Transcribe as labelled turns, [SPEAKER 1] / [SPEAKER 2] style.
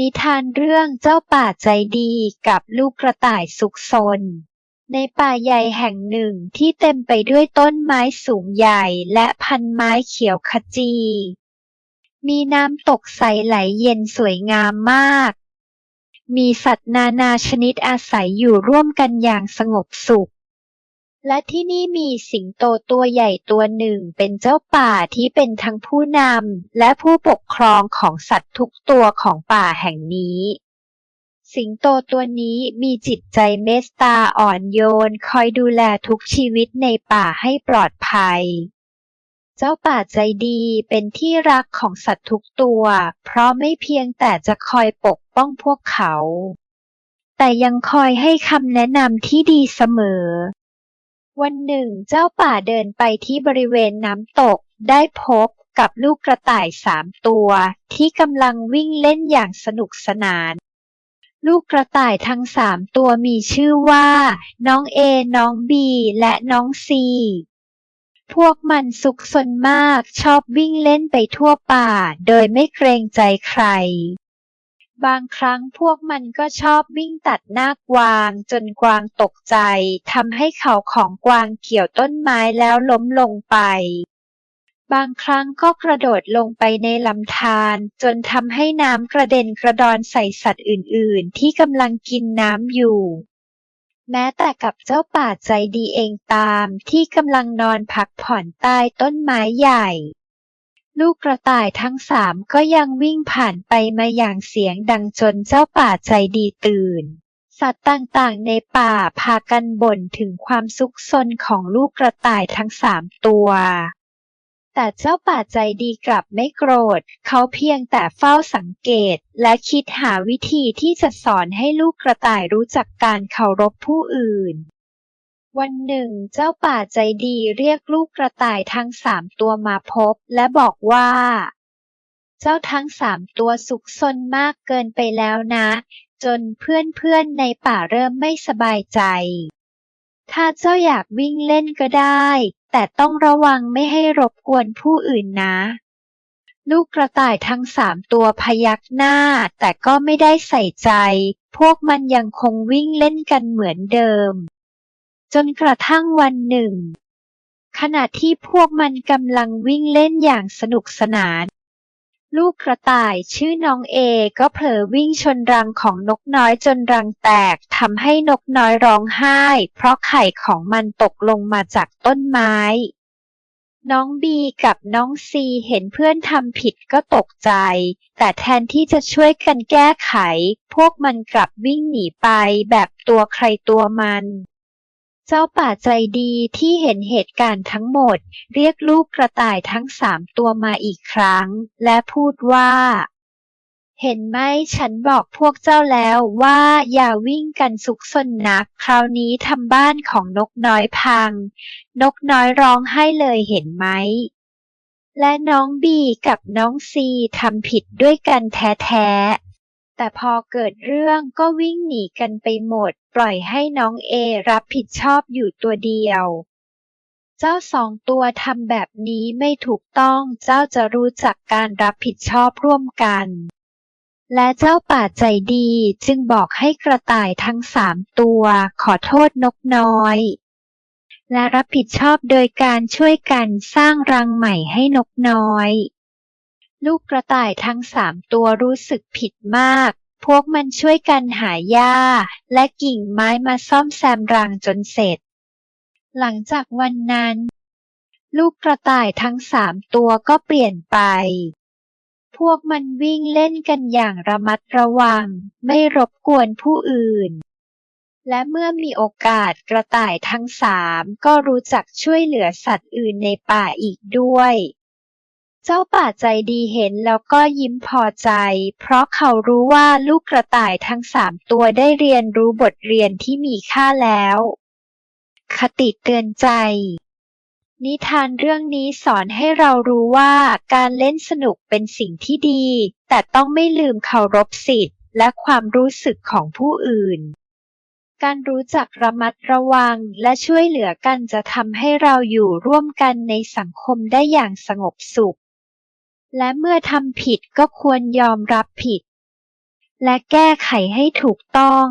[SPEAKER 1] นิทานเรื่องเจ้าป่าใจดีกับลูกกระต่ายสุขซน ในป่าใหญ่แห่งหนึ่งที่เต็มไปด้วยต้นไม้สูงใหญ่และพันไม้เขียวขจี มีน้ำตกใสไหลเย็นสวยงามมาก มีสัตว์นานาชนิดอาศัยอยู่ร่วมกันอย่างสงบสุข และที่นี่มีสิงโตตัวใหญ่ตัวหนึ่งเป็นเจ้าป่าที่เป็นทั้งผู้นำและผู้ปกครองของสัตว์ทุกตัวของป่าแห่งนี้ สิงโตตัวนี้มีจิตใจเมตตาอ่อนโยนคอยดูแลทุกชีวิตในป่าให้ปลอดภัย เจ้าป่าใจดีเป็นที่รักของสัตว์ทุกตัว เพราะไม่เพียงแต่จะคอยปกป้องพวกเขา แต่ยังคอยให้คำแนะนำที่ดีเสมอ วันหนึ่งเจ้าป่าเดินไปที่บริเวณน้ำตก ได้พบกับลูกกระต่ายสามตัว ที่กำลังวิ่งเล่นอย่างสนุกสนาน ลูกกระต่ายทั้งสามตัวมีชื่อว่า น้องเอน้องบีและน้องซีพวกมันสุขสนมากชอบวิ่งเล่นไปทั่วป่า โดยไม่เกรงใจใคร บางครั้งพวกมันก็ชอบวิ่งตัดหน้ากวางจนกวางตกใจทำให้เขาของกวางเกี่ยวต้นไม้แล้วล้มลงไป บางครั้งก็กระโดดลงไปในลำธารจนทำให้น้ำกระเด็นกระดอนใส่สัตว์อื่นๆ ที่กำลังกินน้ำอยู่ แม้แต่กับเจ้าป่าใจดีเองตามที่กำลังนอนพักผ่อนใต้ต้นไม้ใหญ่ ลูกกระต่ายทั้งสามก็ยังวิ่งผ่านไปมาอย่างเสียงดังจนเจ้าป่าใจดีตื่น สัตว์ต่างๆในป่าพากันบ่นถึงความซุกซนของลูกกระต่ายทั้งสามตัว แต่เจ้าป่าใจดีกลับไม่โกรธ เขาเพียงแต่เฝ้าสังเกตและคิดหาวิธีที่จะสอนให้ลูกกระต่ายรู้จักการเคารพผู้อื่น วันหนึ่งเจ้าป่าใจดีเรียกลูกกระต่ายทั้งสามตัวมาพบ และบอกว่า เจ้าทั้งสามตัวสุขซนมากเกินไปแล้วนะ จนเพื่อนๆในป่าเริ่มไม่สบายใจ ถ้าเจ้าอยากวิ่งเล่นก็ได้ แต่ต้องระวังไม่ให้รบกวนผู้อื่นนะ ลูกกระต่ายทั้งสามตัวพยักหน้า แต่ก็ไม่ได้ใส่ใจ พวกมันยังคงวิ่งเล่นกันเหมือนเดิม จนกระทั่งวันหนึ่ง ขณะที่พวกมันกำลังวิ่งเล่นอย่างสนุกสนาน ลูกกระต่ายชื่อน้องเอก็เผลอวิ่งชนรังของนกน้อยจนรังแตกทำให้นกน้อยร้องไห้ เพราะไข่ของมันตกลงมาจากต้นไม้ น้องบีกับน้องซีเห็นเพื่อนทำผิดก็ตกใจ แต่แทนที่จะช่วยกันแก้ไข พวกมันกลับวิ่งหนีไปแบบตัวใครตัวมัน เจ้าป่าใจดีที่เห็นเหตุการณ์ทั้งหมด เรียกลูกกระต่ายทั้งสามตัวมาอีกครั้ง และพูดว่า เห็นไหมฉันบอกพวกเจ้าแล้วว่าอย่าวิ่งกันสุกซนนัก คราวนี้ทำบ้านของนกน้อยพัง นกน้อยร้องไห้เลยเห็นไหมและน้องบีกับน้องซีทำผิดด้วยกันแท้ๆ แต่พอเกิดเรื่องก็วิ่งหนีกันไปหมด ปล่อยให้น้องเอรับผิดชอบอยู่ตัวเดียว เจ้าสองตัวทำแบบนี้ไม่ถูกต้อง เจ้าจะรู้จักการรับผิดชอบร่วมกัน และเจ้าป่าใจดีจึงบอกให้กระต่ายทั้งสามตัวขอโทษนกน้อย และรับผิดชอบโดยการช่วยกันสร้างรังใหม่ให้นกน้อย ลูกกระต่ายทั้งสามตัวรู้สึกผิดมาก พวกมันช่วยกันหาหญ้า และกิ่งไม้มาซ่อมแซมรังจนเสร็จ หลังจากวันนั้น ลูกกระต่ายทั้งสามตัวก็เปลี่ยนไป พวกมันวิ่งเล่นกันอย่างระมัดระวัง ไม่รบกวนผู้อื่นและเมื่อมีโอกาสกระต่ายทั้งสามก็รู้จักช่วยเหลือสัตว์อื่นในป่าอีกด้วย เจ้าป่าใจดีเห็นแล้วก็ยิ้มพอใจ เพราะเขารู้ว่าลูกกระต่ายทั้งสามตัวได้เรียนรู้บทเรียนที่มีค่าแล้ว คติเตือนใจ นิทานเรื่องนี้สอนให้เรารู้ว่าการเล่นสนุกเป็นสิ่งที่ดี แต่ต้องไม่ลืมเคารพสิทธิ์ และความรู้สึกของผู้อื่นการรู้จักระมัดระวังและช่วยเหลือกันจะทำให้เราอยู่ร่วมกันในสังคมได้อย่างสงบสุข และเมื่อทำผิดก็ควรยอมรับผิด และแก้ไขให้ถูกต้อง